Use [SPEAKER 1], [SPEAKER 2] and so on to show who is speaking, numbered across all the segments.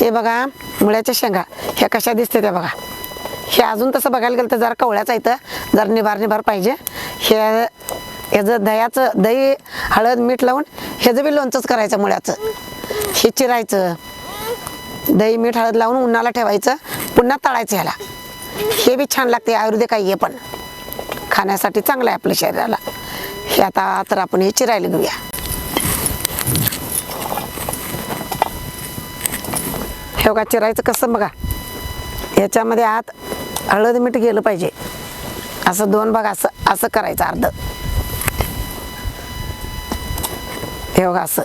[SPEAKER 1] हे बघा मुळ्याच्या शेंगा ह्या कशा दिसते त्या बघा. हे अजून तसं बघायला गेलं तर जरा कवळ्याचं येतं जरा निभार निभार पाहिजे. हे ह्याचं दह्याचं दही हळद मीठ लावून ह्याचं बी लोणचंच करायचं मुळ्याचं. हे चिरायचं. दही मीठ हळद लावून उन्हाला ठेवायचं. पुन्हा तळायचं ह्याला. हे बी छान लागते आयुर्वेदिक आहे हे पण. खाण्यासाठी चांगलं आहे आपल्या शरीराला. हे आता तर आपण हे चिरायला घेऊया. हे बघा चिरायचं कसं बघा? ह्याच्यामध्ये आत हळद मीठ गेलं पाहिजे. असं दोन बघा असं असं करायचं अर्ध. हे बघा असं.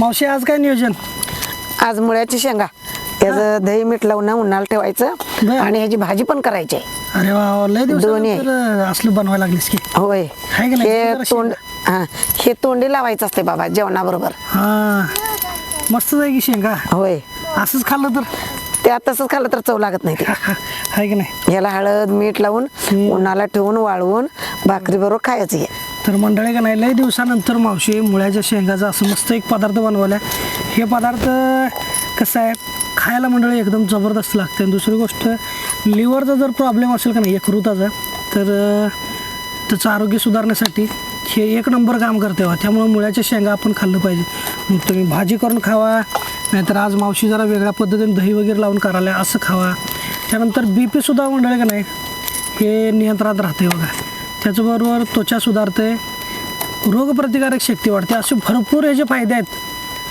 [SPEAKER 2] मावशी आज काय नियोजन?
[SPEAKER 1] आज मुळ्याची शेंगा. त्याचं दही मीठ लावून उन्हाला ठेवायचं
[SPEAKER 2] बरं.
[SPEAKER 1] आणि ह्याची भाजी पण करायची आहे.
[SPEAKER 2] अरे वा लय
[SPEAKER 1] दोन्ही आहे.
[SPEAKER 2] दिवस असलं बनवायला लागलीस की.
[SPEAKER 1] होय.
[SPEAKER 2] का नाही?
[SPEAKER 1] हे
[SPEAKER 2] जरा
[SPEAKER 1] तोंड हा हे तोंडी लावायचं असते बाबा जेवणाबरोबर.
[SPEAKER 2] हा. मस्त आहे की शेंगा?
[SPEAKER 1] होय.
[SPEAKER 2] असंच खाल्लं तर?
[SPEAKER 1] त्या तसंच खाल्लं तर चव लागत नाही ते.
[SPEAKER 2] की नाही?
[SPEAKER 1] ह्याला हळद मीठ लावून उन्हाला ठेवून वाळवून भाकरी बरोबर खायचं हे.
[SPEAKER 2] तर मंडळी का नाही लय दिवसानंतर मावशी मुळ्याच्या शेंगाचा असं मस्त एक पदार्थ बनवला हे पदार्थ कसं आहे खायला मंडळी एकदम जबरदस्त लागते आणि दुसरी गोष्ट लिव्हरचा जर प्रॉब्लेम असेल का नाही यकृताचा तर त्याचं आरोग्य सुधारण्यासाठी हे एक नंबर काम करते वा हो. त्यामुळं मुळ्याच्या शेंगा आपण खाल्लं पाहिजे. मग तुम्ही भाजी करून खावा नाहीतर आज मावशी जरा वेगळ्या पद्धतीने दही वगैरे लावून करायला असं खावा. त्यानंतर बी पीसुद्धा मंडळी का नाही हे नियंत्रणात राहते बघा. त्याचबरोबर त्वचा सुधारते रोगप्रतिकारक शक्ती वाढते असे भरपूर याचे फायदे आहेत.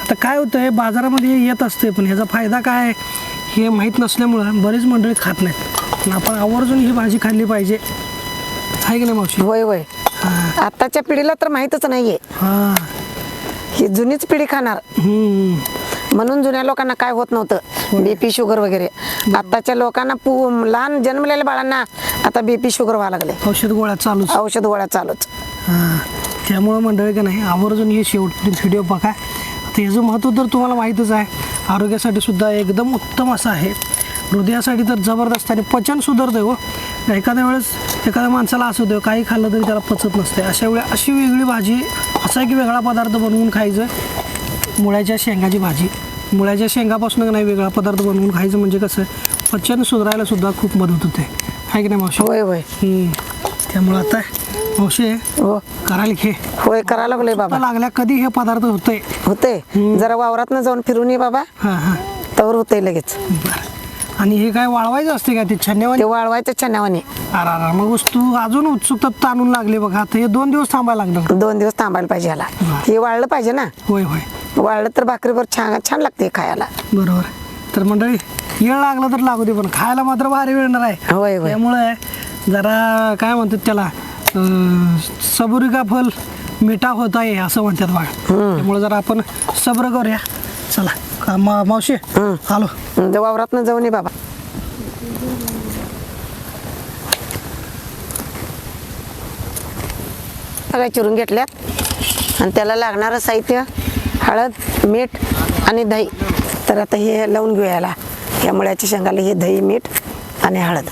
[SPEAKER 2] आता काय होतं आहे बाजारामध्ये येत असते पण ह्याचा फायदा काय हे माहीत नसल्यामुळं बरीच मंडळी खात नाहीत. पण आपण आवर्जून ही भाजी खाल्ली पाहिजे. आहे की नाही मावशी?
[SPEAKER 1] होय होय.
[SPEAKER 2] हां.
[SPEAKER 1] आताच्या पिढीला तर माहीतच नाहीये.
[SPEAKER 2] हां.
[SPEAKER 1] ही जुनीच पिढी खाणार.
[SPEAKER 2] हम्म.
[SPEAKER 1] म्हणून जुन्या लोकांना काय होत नव्हतं? बीपी शुगर वगैरे. आताच्या लोकांना पू लहान जन्मलेल्या बाळांना आता बीपी शुगर व्हायला लागले.
[SPEAKER 2] औषध गोळ्या चालूच.
[SPEAKER 1] औषध गोळ्या चालूच.
[SPEAKER 2] हां. त्यामुळं मंडळी का नाही आवर्जून हे शेवटपर्यंत व्हिडिओ बघा. आता ह्याचं महत्त्व तर तुम्हाला माहीतच आहे आरोग्यासाठी सुद्धा एकदम उत्तम असं आहे. हृदयासाठी तर जबरदस्त आणि पचन सुधारतं हो. एखाद्या वेळेस एखाद्या माणसाला असं होतं काही खाल्लं तरी त्याला पचत नसते. अशा वेळी अशी वेगळी भाजी असा की वेगळा पदार्थ बनवून खायचं मुळ्याच्या शेंगाची भाजी. मुळ्याच्या शेंगापासून नाही वेगळा पदार्थ बनवून खायचं म्हणजे कसं पचन सुधारायला सुद्धा खूप मदत होते. आहे की नाही मावशी?
[SPEAKER 1] होय होय.
[SPEAKER 2] त्यामुळं आता मावशी
[SPEAKER 1] हो.
[SPEAKER 2] करायला घे.
[SPEAKER 1] होय करा लागलोय बाबा.
[SPEAKER 2] लागल्या कधी हे पदार्थ होते
[SPEAKER 1] होते जरा वावरात जाऊन फिरून ये बाबा.
[SPEAKER 2] हां हां.
[SPEAKER 1] तवर होते लगेच.
[SPEAKER 2] आणि हे काय वाळवायचं असते का ते
[SPEAKER 1] ते
[SPEAKER 2] छन्यावानी
[SPEAKER 1] वाळवायचं छाण्यावाने
[SPEAKER 2] अरे अरे मग वस्तू अजून उत्सुकता ताणून लागली बघा. आता हे दोन दिवस थांबायला लागणार
[SPEAKER 1] दोन दिवस थांबायला पाहिजे ह्याला
[SPEAKER 2] बरं.
[SPEAKER 1] हे वाळलं पाहिजे ना.
[SPEAKER 2] होय होय.
[SPEAKER 1] वाळलं तर भाकरीवर छान छान लागते खायला.
[SPEAKER 2] बरोबर. तर मंडळी येळ लागला तर लागू दे पण खायला मात्र भारी मिळणार आहे.
[SPEAKER 1] होय
[SPEAKER 2] त्यामुळे जरा काय म्हणतात त्याला अं, सबुरी का फल मिठा होत आहे असं म्हणतात बघा. त्यामुळे जरा आपण सब्र करूया. चला का मा मावशी आलो.
[SPEAKER 1] वावरात जाऊन ये बाबा. सगळ्या चिरून घेतल्यात. आणि त्याला लागणारं साहित्य हळद मीठ आणि दही. तर आता हे लावून घेऊया याला. या मळ्याच्या शेंगाला हे दही मीठ आणि हळद.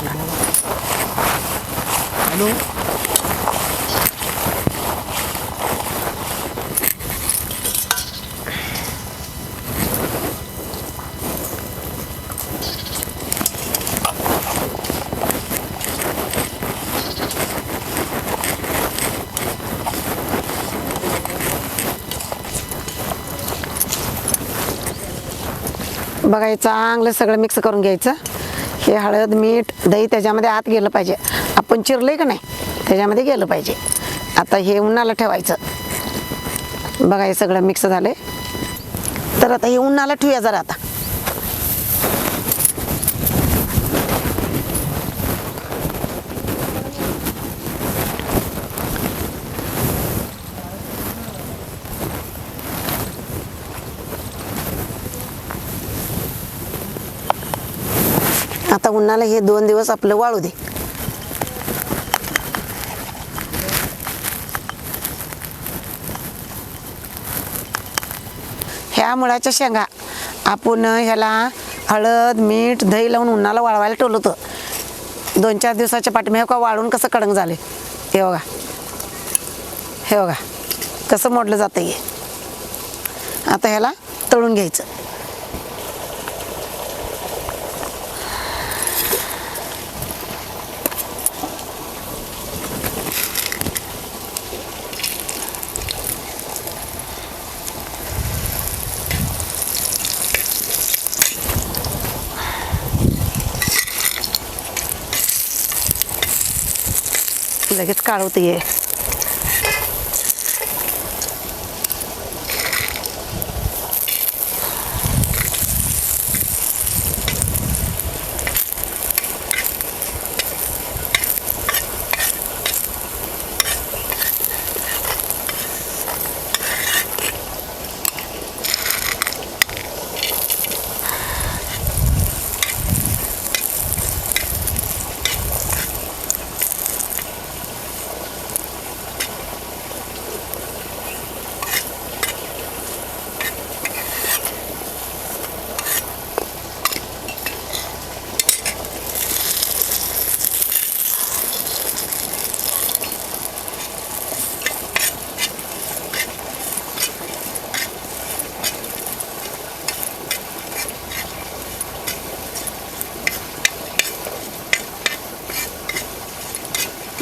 [SPEAKER 1] बघा हे चांगलं सगळं मिक्स करून घ्यायचं. हे हळद मीठ दही त्याच्यामध्ये आत गेलं पाहिजे. आपण चिरलंय का नाही? त्याच्यामध्ये गेलं पाहिजे. आता हे उन्हाला ठेवायचं. बघा हे सगळं मिक्स झालंय. तर आता हे उन्हाला ठेवूया जरा आता. आता उन्हाला हे दोन दिवस आपलं वाळू दे. ह्या मुळाच्या शेंगा आपण ह्याला हळद मीठ दही लावून उन्हाला वाळवायला ठेवलं होतं. दोन चार दिवसाच्या पाठीमा का वाळून कसं कडंग झाले. हे बघा. हे बघा. कसं मोडलं जातं हे. आता ह्याला तळून घ्यायचं. लगेच काढवते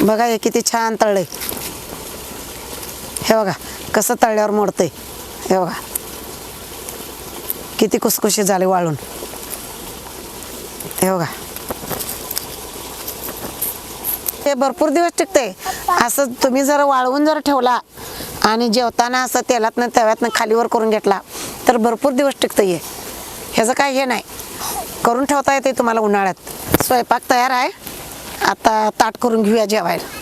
[SPEAKER 1] बघा हे किती छान तळले हे बघा कसं तळल्यावर मोडते हे बघा. किती कुसकुशी झाले वाळून. हे बघा. हे भरपूर दिवस टिकते असं तुम्ही जर वाळवून जर ठेवला आणि जेवताना असं तेलातनं तव्यातनं खालीवर करून घेतला तर भरपूर दिवस टिकतं हे. ह्याचं काय हे नाही. करून ठेवता येते तुम्हाला उन्हाळ्यात. स्वयंपाक तयार आहे? आता ताट करून घेऊया जेवायला.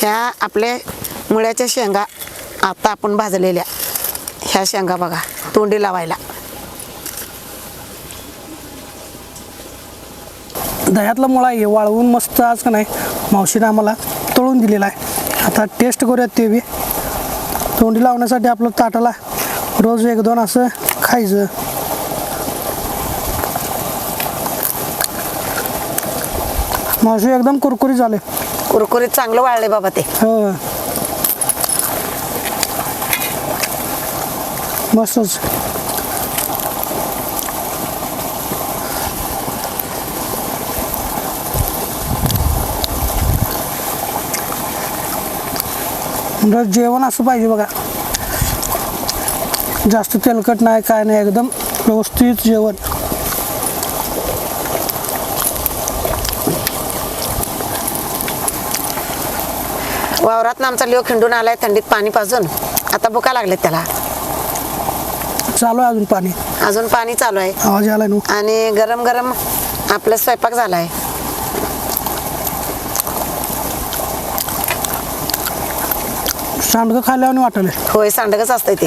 [SPEAKER 1] ह्या आपल्या मुळ्याच्या शेंगा आता आपण भाजलेल्या ह्या शेंगा बघा तोंडी लावायला.
[SPEAKER 2] दह्यातला मुळा आहे वाळवून मस्त आज का नाही मावशीने आम्हाला तळून दिलेला आहे. आता टेस्ट करूयात ते बी. तोंडी लावण्यासाठी आपलं ताटाला रोज एक दोन असं खायचं. मावशी एकदम कुरकुरी झाले.
[SPEAKER 1] कुरकुरीत चांगलं वाळले बाबा ते.
[SPEAKER 2] हो. मस्तच जेवण असं पाहिजे बघा. जास्त तेलकट नाही काय नाही एकदम व्यवस्थित जेवण.
[SPEAKER 1] वावरात आमचा लिओ खिंडून आलाय थंडीत पाणी पाजून. आता भुका लागले त्याला.
[SPEAKER 2] चालू आहे अजून पाणी.
[SPEAKER 1] अजून पाणी चालू आहे.
[SPEAKER 2] आवाज आलाय नू
[SPEAKER 1] आणि गरम गरम आपला स्वयंपाक झालाय.
[SPEAKER 2] सांडगं खाल्ल्यावर वाटले
[SPEAKER 1] होय सांडगच असतंय ते.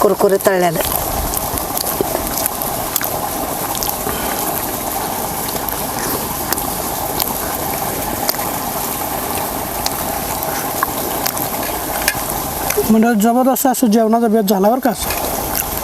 [SPEAKER 1] कुरकुरीत तळल्यालं
[SPEAKER 2] म्हणजे जबरदस्त असं जेवणाचा बेत झाला बरं का?